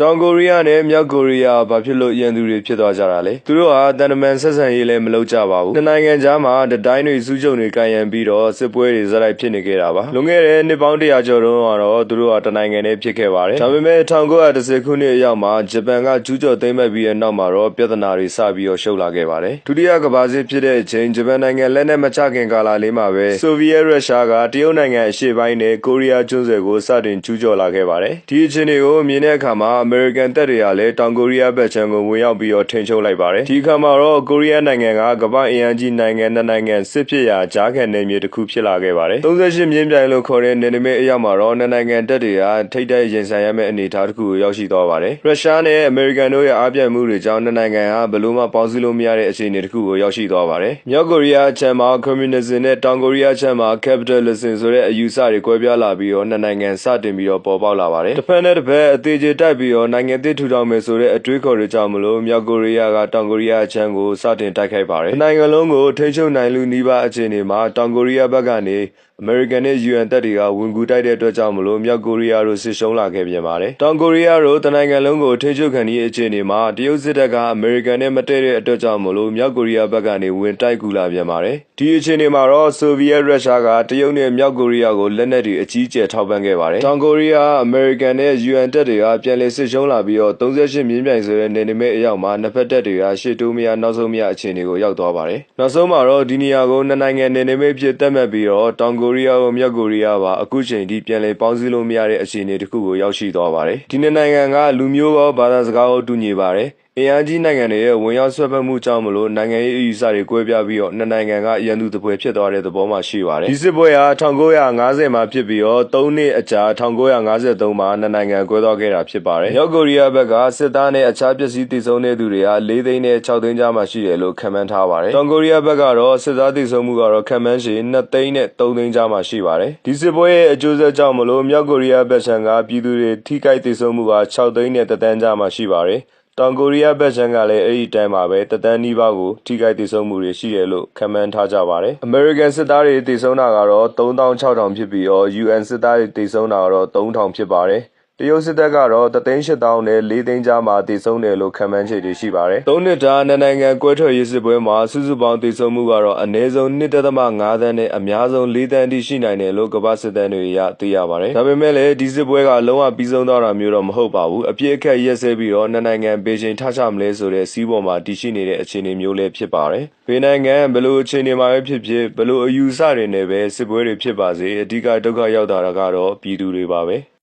တောင်ကိုရီးယားနဲ့မြောက်ကိုရီးယားဘာဖြစ်လို့ရန်သူတွေဖြစ်သွားကြတာလဲသူတို့ဟာတန်တမန်ဆက်ဆံရေးလည်းမလုပ်ကြပါဘူးနှစ်နိုင်ငံကြားမှာတတိုင်းတွေစုချုပ်တွေကန်ရံပြီးတော့စစ်ပွဲတွေဇက်လိုက်ဖြစ်နေခဲ့တာပါလွန်ခဲ့တဲ့နှစ်ပေါင်း100ကျော်တုန်းကတော့သူတို့ဟာတနိုင်ငံနဲ့ဖြစ်ခဲ့ပါတယ်ဒါပေမဲ့1910ခုနှစ်အရောက်မှာဂျပန်ကကျူးကျော်သိမ်းမဲ့ပြီးတဲ့နောက်မှာတော့ပြဿနာတွေစပြီးတော့ရှုပ်လာခဲ့ပါတယ်ဒုတိယကမ္ဘာစစ်ဖြစ်တဲ့အချိန်ဂျပန်နိုင်ငံလက်နက်မချခင်ကာလလေးမှာပဲဆိုဗီယက်ရုရှားကတရုတ်နိုင်ငံအရှေ့ပိုင်းနဲ့ကိုရီးယားကျွန်းဆွယ်ကိုစတင်ကျူးကျော်လာခဲ့ပါတယ်ဒီအခြေအနေကိုမြင်တဲ့အခါမှာအမေရိကန်တပ်တွေကလည်းတောင်ကိုရီးယားဘက်ခြမ်းကိုဝင်ရောက်ပြီးတော့ထိန်းချုပ်လိုက်ပါတယ်ဒီအခါမှာတော့ကိုရီးယားနိုင်ငံကကမ္ဘာအင်အားကြီးနိုင်ငံနှစ်နိုင်ငံစစ်ဖြစ်ရာကြားခံနယ်မြေတစ်ခုဖြစ်လာခဲ့ပါတယ်38မြင်းပြိုင်လို့ခေါ်တဲ့နယ်နိမိတ်အရောက်မှာတော့နှစ်နိုင်ငံတပ်တွေကထိတ်တိုက်ရင်ဆိုင်ရမယ့်အနေအထားတစ်ခုကိုရောက်ရှိသွားပါတယ်ရုရှားနဲ့အမေရိကန်တို့ရဲ့အားပြိုင်မှုတွေကြောင့်နှစ်နိုင်ငံဟာဘယ်လို့မှပေါင်းစည်းလို့မရတဲ့အခြေအနေတစ်ခုကိုရောက်ရှိသွားပါတယ်မြောက်ကိုရီးယားအချမ်းမှာ communism နဲ့တောင်ကိုရီးယားအချမ်းမှာ capitalism ဆိုတဲ့အယူဆတွေကွဲပြားလာပြီးတော့နှစ်နိုင်ငံစတင်ပြီးတော့ပေါ်ပေါက်လာပါတယ်တစ်ဖက်နဲ့တစ်ဖက်အသေးချေတိုက်ပြီးတော့နိုင်ငံသစ်ထူထောင်မယ်ဆိုတဲ့အတွေးခေါ်တွေကြောင့်မလို့မြောက်ကိုရီးယားကတောင်ကိုရီးယားအချမ်းကိုစတင်တိုက်ခိုက်ပါတယ်နိုင်ငံလုံးကိုထိန်းချုပ်နိုင်လူနီးပါးအခြေအနေမှာတောင်ကိုရီးယားဘက်ကနေအမေရိကန်နဲ့ UN တပ်တွေကဝင်ကူတိုက်တဲ့အတွက်ကြောင့်မလို့မြောက်ကိုရီးယားတို့ဆစ်ရှုံးလာခဲ့ပြန်ပါတယ်။တောင်ကိုရီးယားတို့တနိုင်ငံလုံးကိုထိချုပ်ခံဒီအခြေအနေမှာတရုတ်စစ်တပ်ကအမေရိကန်နဲ့မတည့်တဲ့အတွက်ကြောင့်မလို့မြောက်ကိုရီးယားဘက်ကနေဝင်တိုက်ကူလာပြန်ပါတယ်။ဒီအခြေအနေမှာတော့ဆိုဗီယက်ရုရှားကတရုတ်နဲ့မြောက်ကိုရီးယားကိုလက်နက်တွေအကြီးအကျယ်ထောက်ပံ့ခဲ့ပါတယ်။တောင်ကိုရီးယားအမေရိကန်နဲ့ UN တပ်တွေကပြန်လည်ဆစ်ရှုံးလာပြီးတော့38မြင်းပြိုင်ဆိုတဲ့နေနေမဲ့အရောက်မှာနှစ်ဖက်တပ်တွေကရှေ့တိုးမရနောက်ဆုံးမရအခြေအနေကိုရောက်သွားပါတယ်။နောက်ဆုံးမှာတော့ဒီနေရာကိုနှစ်နိုင်ငံနေနေမဲ့ဖြစ်တက်မှတ်ပြီးတော့တောင်ကိုရီးယားကိုမြောက်ကိုရီးယားပါအခုချိန်ထိပြန်လည်ပေါင်းစည်းလို့မရတဲ့အခြေအနေတစ်ခုကိုရောက်ရှိသွားပါတယ်။ဒီနှစ်နိုင်ငံကလူမျိုးရောဘာသာစကားရောတူညီပါတယ်။ အင်အားကြီးနိုင်ငံတွေရဲ့ဝင်ရောက်ဆွဲဖက်မှုကြောင့်မလို့နိုင်ငံရေးအယူဆတွေကွဲပြားပြီးတော့နှစ်နိုင်ငံကရန်သူတပွဲဖြစ်သွားတဲ့သဘောမှရှိပါတယ်။ဒီစစ်ပွဲဟာ1950မှာဖြစ်ပြီးတော့3နှစ်အကြာ1953မှာနှစ်နိုင်ငံကွဲသွားခဲ့တာဖြစ်ပါတယ်။မြောက်ကိုရီးယားဘက်ကစစ်သားနဲ့အခြားပစ္စည်းတည်ဆုံတဲ့သူတွေဟာ4သိန်းနဲ့6သိန်းကြားမှာရှိတယ်လို့ခန့်မှန်းထားပါတယ်။တောင်ကိုရီးယားဘက်ကတော့စစ်သားတည်ဆုံမှုကတော့ခန့်မှန်းရှိ2သိန်းနဲ့3သိန်းကြားမှာရှိပါတယ်။ဒီစစ်ပွဲရဲ့အကျိုးဆက်ကြောင့်မလို့မြောက်ကိုရီးယားဘက်ခြမ်းကပြည်သူတွေထိခိုက်တည်ဆုံမှုက6သိန်းနဲ့3တန်းကြားမှာရှိပါတယ်။ တောင်ကိုရီးယားဘက်ခြမ်းကလည်းအဲ့ဒီတိုင်းမှာပဲတသန်းနီးပါးကိုထိခိုက်ဒေဆုံးမှုတွေရှိတယ်လို့ခန့်မှန်းထားကြပါတယ်။ American စစ်သားတွေဒေဆုံးတာကတော့3600ဖြစ်ပြီးတော့ UN စစ်သားတွေဒေဆုံးတာကတော့3000ဖြစ်ပါတယ်။ တရုတ်စစ်တပ်ကတော့တသိန်း8000နဲ့4သိန်းကြားမှာတည်ဆုံတယ်လို့ခန့်မှန်းခြေတွေရှိပါတယ်။သုံးနှစ်တာနှစ်နိုင်ငံကွဲထွက်ရေးစစ်ပွဲမှာစုစုပေါင်းတည်ဆုံမှုကတော့အနည်းဆုံး1.5သန်းနဲ့အများဆုံး4သန်းတိရှိနိုင်တယ်လို့ကမ္ဘာစစ်တမ်းတွေအရသိရပါတယ်။ဒါပေမဲ့လည်းဒီစစ်ပွဲကလုံးဝပြီးဆုံးသွားတာမျိုးတော့မဟုတ်ပါဘူး။အပြစ်အခက်ရက်စဲပြီးတော့နှစ်နိုင်ငံဘေးချင်းထားချမလဲဆိုတဲ့စီးပေါ်မှာတည်ရှိနေတဲ့အခြေအနေမျိုးလည်းဖြစ်ပါတယ်။ဘေးနိုင်ငံဘလို့အခြေအနေမှာပဲဖြစ်ဖြစ်ဘလို့အယူဆတွေနဲ့ပဲစစ်ပွဲတွေဖြစ်ပါစေအဓိကဒုက္ခရောက်တာကတော့ပြည်သူတွေပါပဲ။